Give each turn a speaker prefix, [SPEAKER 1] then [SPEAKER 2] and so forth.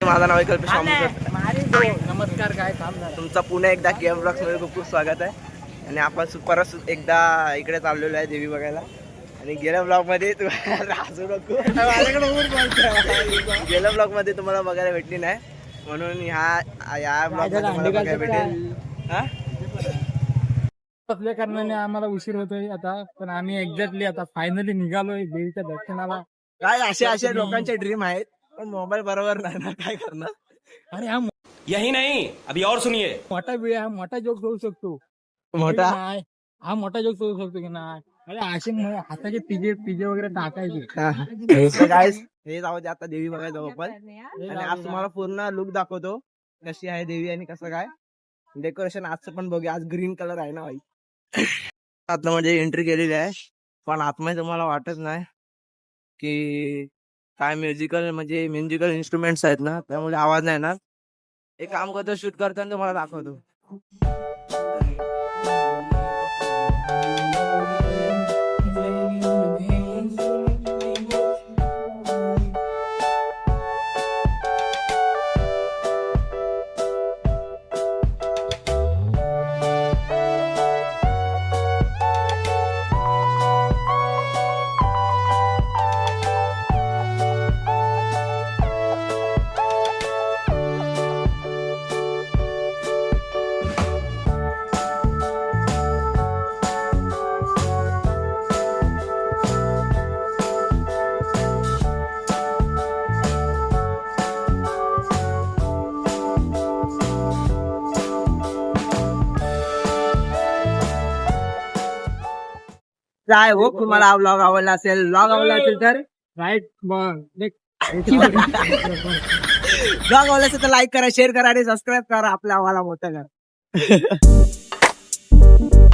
[SPEAKER 1] माझं नाव आहे कल्पेश आंबेकर.
[SPEAKER 2] नमस्कार काय थांब
[SPEAKER 1] तुमचा पुन्हा एकदा के एम ब्लॉक्समध्ये खूप खूप स्वागत आहे. आणि आपण परत एकदा इकडे चाललेलो आहे देवी बघायला. आणि गेल्या ब्लॉगमध्ये हसू नको. बोलतोय. गेल्या ब्लॉगमध्ये तुम्हाला बघायला भेटली नाही. म्हणून ह्या या ब्लॉगमध्ये तुम्हाला बघायला भेटेल. हा?
[SPEAKER 2] असल्या कारणाने आम्हाला उशीर होतोय आता. पण आम्ही एक्झॅक्टली आता फायनली निघालोय देवीच्या दर्शनाला.
[SPEAKER 1] काय असे असे लोकांचे ड्रीम आहेत. पण मोबाईल बरोबर नाही ना काय करणार?
[SPEAKER 2] अरे हा
[SPEAKER 3] यही नहीं अभी और सुनिए।
[SPEAKER 2] मोठा वेळ हा मोठा जोक होऊ शकतो.
[SPEAKER 1] मोठा?
[SPEAKER 2] नाही हा मोठा जोक होऊ शकतो की नाही? अरे असे म- हाताचे पिजे पिजे वगैरे टाकायचे.
[SPEAKER 1] गाईस हे जाऊ दे आता देवी बघायला जाऊ आपण. आणि आज तुम्हाला पूर्ण लुक दाखवतो. कशी आहे देवी आणि कसं काय. डेकोरेशन आजचं पण बघूया. आज ग्रीन कलर आहे ना भाई. आता म्हणजे एंट्री केलेली आहे. पण आतमध्ये तुम्हाला वाटत नाही. की काय म्युझिकल म्हणजे म्युझिकल इन्स्ट्रुमेंट्स आहेत ना त्यामुळे आवाज नाही येणार. एक काम करतो शूट करताना तुम्हाला दाखवतो. काय हो? तुम्हाला ब्लॉग आवडला असेल ब्लॉग आवडला असेल तर?
[SPEAKER 2] राईट
[SPEAKER 1] ब्लॉग आवडला असेल तर लाईक करा शेअर करा आणि सबस्क्राईब करा आपल्या आम्हाला मोठं करा